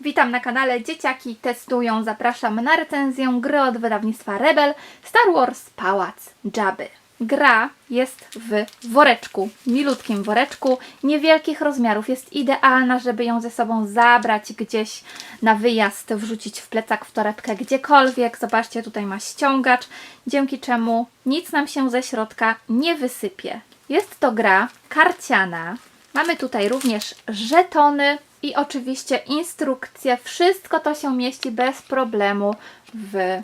Witam na kanale Dzieciaki Testują. Zapraszam na recenzję gry od wydawnictwa Rebel Star Wars Pałac Jabby. Gra jest w woreczku, milutkim woreczku, niewielkich rozmiarów. Jest idealna, żeby ją ze sobą zabrać gdzieś na wyjazd, wrzucić w plecak, w torebkę, gdziekolwiek. Zobaczcie, tutaj ma ściągacz, dzięki czemu nic nam się ze środka nie wysypie. Jest to gra karciana. Mamy tutaj również żetony i oczywiście instrukcje. Wszystko to się mieści bez problemu w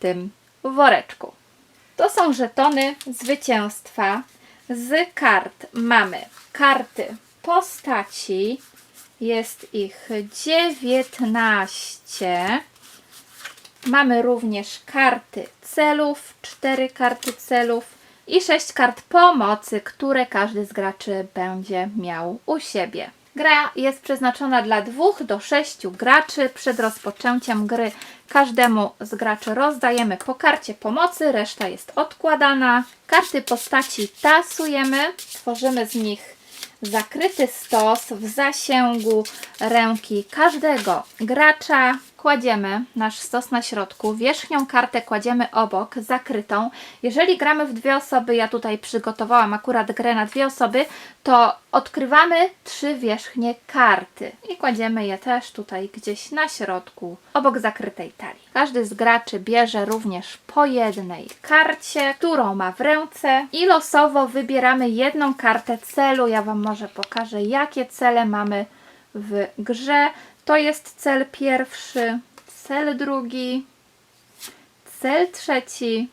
tym woreczku. To są żetony zwycięstwa. Z kart mamy karty postaci. Jest ich 19. Mamy również karty celów, 4 karty celów i 6 kart pomocy, które każdy z graczy będzie miał u siebie. Gra jest przeznaczona dla 2 do 6 graczy. Przed rozpoczęciem gry każdemu z graczy rozdajemy po karcie pomocy, reszta jest odkładana. Karty postaci tasujemy, tworzymy z nich zakryty stos w zasięgu ręki każdego gracza. Kładziemy nasz stos na środku, wierzchnią kartę kładziemy obok, zakrytą. Jeżeli gramy w dwie osoby, ja tutaj przygotowałam akurat grę na dwie osoby, to odkrywamy trzy wierzchnie karty i kładziemy je też tutaj gdzieś na środku, obok zakrytej talii. Każdy z graczy bierze również po jednej karcie, którą ma w ręce i losowo wybieramy jedną kartę celu. Ja Wam może pokażę, jakie cele mamy w grze. To jest cel pierwszy, cel drugi, cel trzeci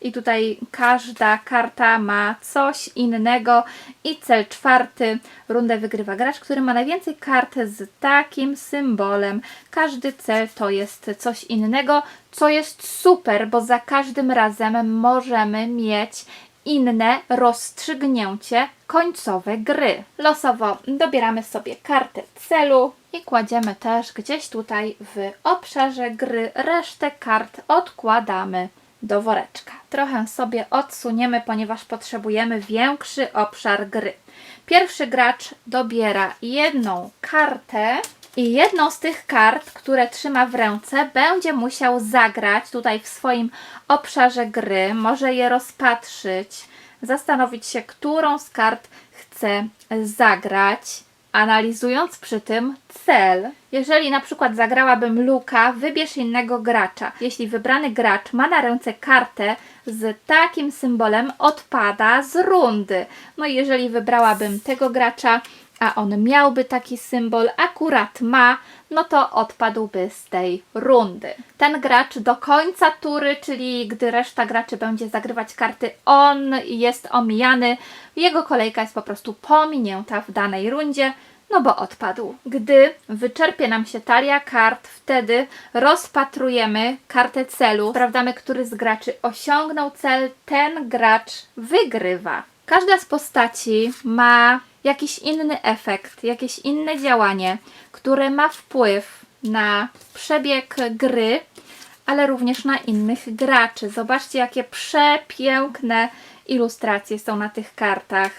i tutaj każda karta ma coś innego i cel czwarty, rundę wygrywa gracz, który ma najwięcej kart z takim symbolem. Każdy cel to jest coś innego, co jest super, bo za każdym razem możemy mieć inne rozstrzygnięcie końcowe gry. Losowo dobieramy sobie kartę celu i kładziemy też gdzieś tutaj w obszarze gry. Resztę kart odkładamy do woreczka. Trochę sobie odsuniemy, ponieważ potrzebujemy większy obszar gry. Pierwszy gracz dobiera jedną kartę i jedną z tych kart, które trzyma w ręce, będzie musiał zagrać tutaj w swoim obszarze gry. Może je rozpatrzyć, zastanowić się, którą z kart chce zagrać, analizując przy tym cel. Jeżeli na przykład zagrałabym Luka, wybierz innego gracza. Jeśli wybrany gracz ma na ręce kartę z takim symbolem, odpada z rundy. No i jeżeli wybrałabym tego gracza, a on miałby taki symbol, akurat ma, no to odpadłby z tej rundy. Ten gracz do końca tury, czyli gdy reszta graczy będzie zagrywać karty, on jest omijany, jego kolejka jest po prostu pominięta w danej rundzie, no bo odpadł. Gdy wyczerpie nam się talia kart, wtedy rozpatrujemy kartę celu, sprawdzamy, który z graczy osiągnął cel, ten gracz wygrywa. Każda z postaci ma jakiś inny efekt, jakieś inne działanie, które ma wpływ na przebieg gry, ale również na innych graczy. Zobaczcie, jakie przepiękne ilustracje są na tych kartach.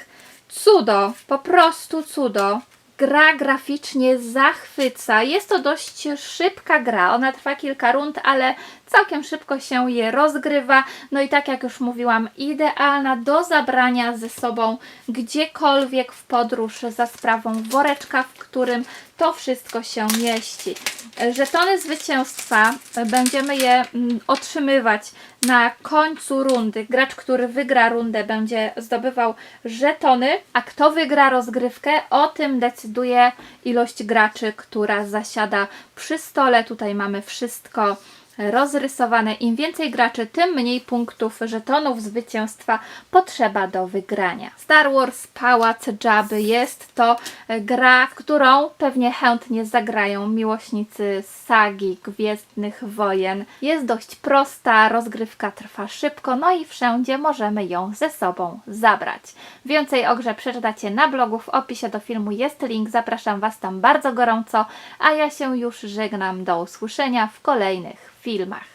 Cudo, po prostu cudo. Gra graficznie zachwyca. Jest to dość szybka gra. Ona trwa kilka rund, ale całkiem szybko się je rozgrywa. No i tak jak już mówiłam, idealna do zabrania ze sobą gdziekolwiek w podróż za sprawą woreczka, w którym to wszystko się mieści. Żetony zwycięstwa będziemy je mm, otrzymywać na końcu rundy. Gracz, który wygra rundę, będzie zdobywał żetony, a kto wygra rozgrywkę, o tym decyduje ilość graczy, która zasiada przy stole. Tutaj mamy wszystko rozrysowane. Im więcej graczy, tym mniej punktów żetonów zwycięstwa potrzeba do wygrania. Star Wars Pałac Jabby jest to e, gra, w którą pewnie chętnie zagrają miłośnicy sagi Gwiezdnych Wojen. Jest dość prosta, rozgrywka trwa szybko, no i wszędzie możemy ją ze sobą zabrać. Więcej o grze przeczytacie na blogu, w opisie do filmu jest link, zapraszam Was tam bardzo gorąco, a ja się już żegnam, do usłyszenia w kolejnych filmach.